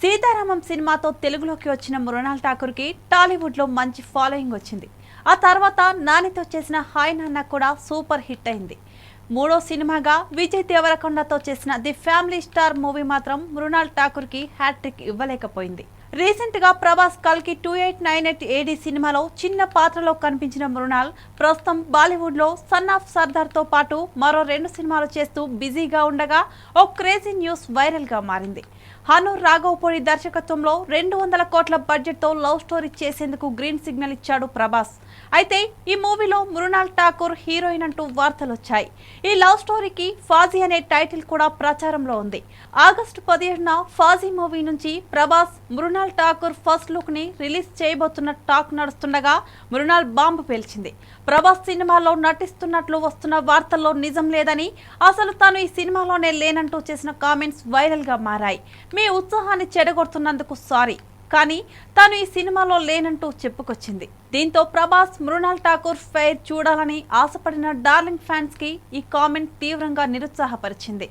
సీతారామం సినిమాతో తెలుగులోకి వచ్చిన మృణాల్ ఠాకూర్కి టాలీవుడ్లో మంచి ఫాలోయింగ్ వచ్చింది. ఆ తర్వాత నానితో చేసిన హాయ్ నాన్న కూడా సూపర్ హిట్ అయింది. మూడో సినిమాగా విజయ్ దేవరకొండతో చేసిన ది ఫ్యామిలీ స్టార్ మూవీ మాత్రం మృణాల్ ఠాకూర్కి హ్యాట్రిక్ ఇవ్వలేకపోయింది. రీసెంట్గా ప్రభాస్ కల్కి two eight nine eight A D సినిమాలో చిన్న పాత్రలో కనిపించిన మృణాల్ ప్రస్తుతం బాలీవుడ్లో సన్ ఆఫ్ సర్దార్తో పాటు మరో రెండు సినిమాలు చేస్తూ బిజీగా ఉండగా ఓ క్రేజీ న్యూస్ వైరల్గా మారింది. హను రాఘవపూడి దర్శకత్వంలో రెండు వందల కోట్ల బడ్జెట్తో లవ్ స్టోరీ చేసేందుకు గ్రీన్ సిగ్నల్ ఇచ్చాడు ప్రభాస్. అయితే ఈ మూవీలో మృణాల్ ఠాకూర్ హీరోయిన్ అంటూ వార్తలు వచ్చాయి ఈ లవ్ స్టోరీకి ఫాజీ అనే టైటిల్ కూడా ప్రచారంలో ఉంది. ఆగస్టు పదిహేడున ఫాజీ మూవీ నుంచి ప్రభాస్ మృణాల్ మృణాల్ ఠాకూర్ ఫస్ట్ లుక్ని రిలీజ్ చేయబోతున్న టాక్ నడుస్తుండగా మృణాల్ బాంబు పేల్చింది. ప్రభాస్ సినిమాలో నటిస్తున్నట్లు వస్తున్న వార్తల్లో నిజం లేదని అసలు తాను ఈ సినిమాలోనే లేనంటూ చేసిన కామెంట్స్ వైరల్గా మారాయి. మీ ఉత్సాహాన్ని చెడగొడుతున్నందుకు సారీ కానీ తాను ఈ సినిమాలో లేనంటూ చెప్పుకొచ్చింది. దీంతో ప్రభాస్ మృణాల్ ఠాకూర్ ఫెయిర్ చూడాలని ఆశపడిన డార్లింగ్ ఫ్యాన్స్కి ఈ కామెంట్ తీవ్రంగా నిరుత్సాహపరిచింది.